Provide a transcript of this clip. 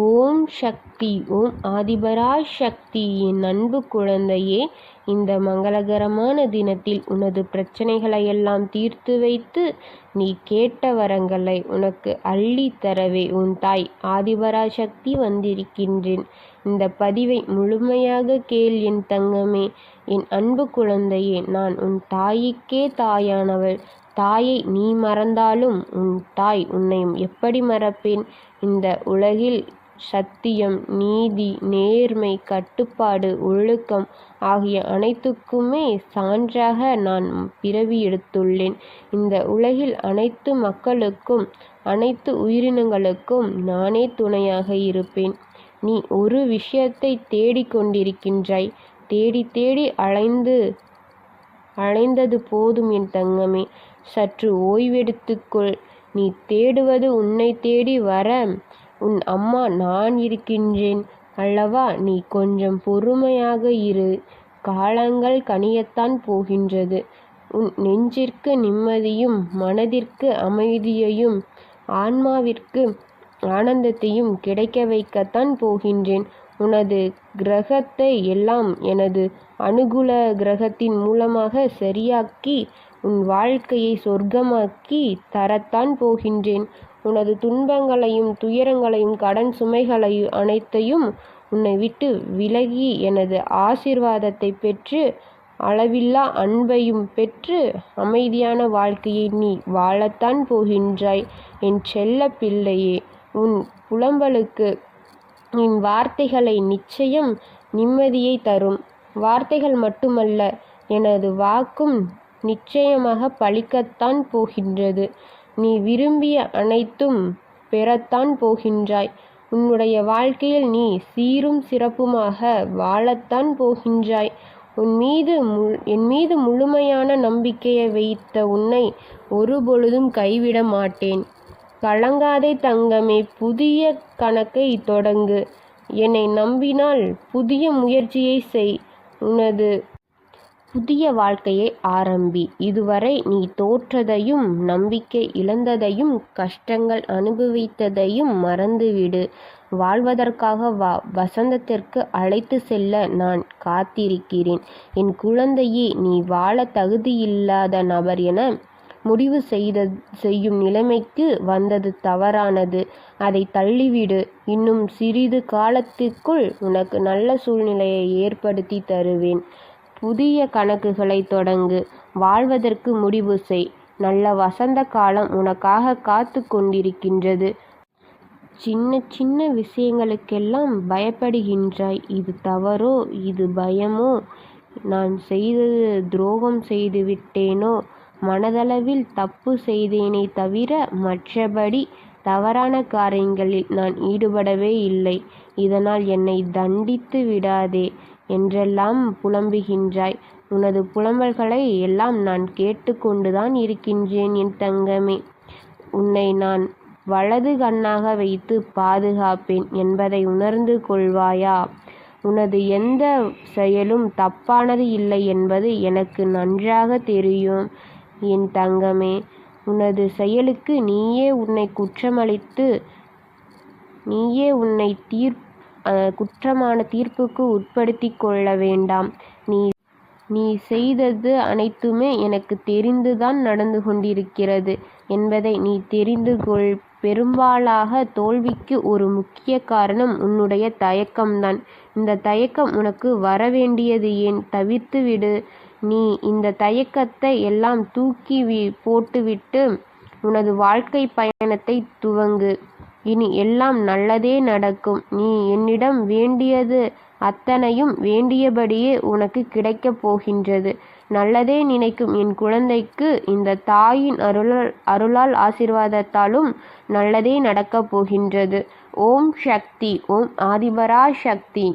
ஓம் சக்தி ஓம் ஆதிபரா சக்தி என் அன்பு குழந்தையே இந்த மங்களகரமான தினத்தில் உனது பிரச்சனைகளை எல்லாம் தீர்த்து வைத்து நீ கேட்ட வரங்களை உனக்கு அள்ளி தரவே உன் தாய் ஆதிபரா சக்தி வந்திருக்கின்றேன். இந்த பதிவை முழுமையாக கேள் என் தங்கமே. என் அன்பு குழந்தையே நான் உன் தாய்க்கே தாயானவள். தாயை நீ மறந்தாலும் உன் தாய் உன்னை எப்படி மறப்பேன்? இந்த உலகில் சத்தியம் நீதி நேர்மை கட்டுப்பாடு ஒழுக்கம் ஆகிய அனைத்துக்குமே சான்றாக நான் பிறவி எடுத்துள்ளேன். இந்த உலகில் அனைத்து மக்களுக்கும் அனைத்து உயிரினங்களுக்கும் நானே துணையாக இருப்பேன். நீ ஒரு விஷயத்தை தேடிக் கொண்டிருக்கின்றாய். தேடி தேடி அலைந்து அலைந்தது போதும் என் தங்கமே. சற்று ஓய்வெடுத்துக்கொள் நீ தேடுவது உன்னை தேடி வர உன் அம்மா நான் இருக்கின்றேன். அல்லவா நீ கொஞ்சம் பொறுமையாக இரு. காலங்கள் கனியத்தான் போகின்றது. உன் நெஞ்சிற்கு நிம்மதியும் மனதிற்கு அமைதியையும் ஆன்மாவிற்கு ஆனந்தத்தையும் கிடைக்க வைக்கத்தான் போகின்றேன். உனது கிரகத்தை எல்லாம் எனது அனுகூல கிரகத்தின் மூலமாக சரியாக்கி உன் வாழ்க்கையை சொர்க்கமாக்கி தரத்தான் போகின்றேன். உனது துன்பங்களையும் துயரங்களையும் கடன் சுமைகளையும் அனைத்தையும் உன்னை விட்டு விலகி எனது ஆசிர்வாதத்தை பெற்று அளவில்லா அன்பையும் பெற்று அமைதியான வாழ்க்கையை நீ வாழத்தான் போகின்றாய். என் செல்ல பிள்ளையே உன் புலம்பலுக்கு என் வார்த்தைகளை நிச்சயம் நிம்மதியை தரும். வார்த்தைகள் மட்டுமல்ல எனது வாக்கும் நிச்சயமாக பலிக்கத்தான் போகின்றது. நீ விரும்பிய அனைத்தும் பெறத்தான் போகின்றாய். உன்னுடைய வாழ்க்கையில் நீ சீரும் சிறப்புமாக வாழத்தான் போகின்றாய். உன் மீது என் மீது முழுமையான நம்பிக்கையை வைத்த உன்னை ஒருபொழுதும் கைவிட மாட்டேன். கலங்காதே தங்கமே புதிய கணக்கை தொடங்கு. என்னை நம்பினால் புதிய முயற்சியை செய். உனது புதிய வாழ்க்கையை ஆரம்பி. இதுவரை நீ தோற்றதையும் நம்பிக்கை இழந்ததையும் கஷ்டங்கள் அனுபவித்ததையும் மறந்துவிடு. வாழ்வதற்காக வா வசந்தத்திற்கு அழைத்து செல்ல நான் காத்திருக்கிறேன். என் குழந்தையே நீ வாழ தகுதியில்லாத நபர் என முடிவு செய்த செய்யும் நிலைமைக்கு வந்தது தவறானது. அதை தள்ளிவிடு. இன்னும் சிறிது காலத்திற்குள் உனக்கு நல்ல சூழ்நிலையை ஏற்படுத்தி தருவேன். புதிய கணக்குகளை தொடங்கு. வாழ்வதற்கு முடிவு செய். நல்ல வசந்த காலம் உனக்காக காத்து கொண்டிருக்கின்றது. சின்ன சின்ன விஷயங்களுக்கெல்லாம் பயப்படுகின்றாய். இது தவறோ? இது பயமோ? நான் செய்தது துரோகம் செய்து விட்டேனோ? மனதளவில் தப்பு செய்தேனே தவிர மற்றபடி தவறான காரியங்களில் நான் ஈடுபடவே இல்லை. இதனால் என்னை தண்டித்து விடாதே என்றெல்லாம் புலம்புகின்றாய். உனது புலம்பல்களை எல்லாம் நான் கேட்டுக்கொண்டுதான் இருக்கின்றேன் என் தங்கமே. உன்னை நான் வலது கண்ணாக வைத்து பாதுகாப்பேன் என்பதை உணர்ந்து கொள்வாயா? உனது எந்த செயலும் தப்பானது இல்லை என்பது எனக்கு நன்றாக தெரியும். என் தங்கமே உனது செயலுக்கு நீயே உன்னை குற்றமளித்து நீயே உன்னை தீர் குற்றமான தீர்ப்புக்கு உட்படுத்தி கொள்ள வேண்டாம். நீ நீ செய்தது அனைத்துமே எனக்கு தெரிந்துதான் நடந்து கொண்டிருக்கிறது என்பதை நீ தெரிந்து கொள். பெரும்பாலாக தோல்விக்கு ஒரு முக்கிய காரணம் உன்னுடைய தயக்கம்தான். இந்த தயக்கம் உனக்கு வரவேண்டியது ஏன்? தவிர்த்து விடு நீ இந்த தயக்கத்தை எல்லாம் தூக்கி போட்டுவிட்டு உனது வாழ்க்கை பயணத்தை துவங்கு. இனி எல்லாம் நல்லதே நடக்கும். நீ என்னிடம் வேண்டியது அத்தனையும் வேண்டியபடியே உனக்கு கிடைக்கப் போகின்றது. நல்லதே நினைக்கும் என் குழந்தைக்கு இந்த தாயின் அருளால் அருளால் ஆசிர்வாதத்தாலும் நல்லதே நடக்கப் போகின்றது. ஓம் சக்தி ஓம் ஆதிபரா சக்தி.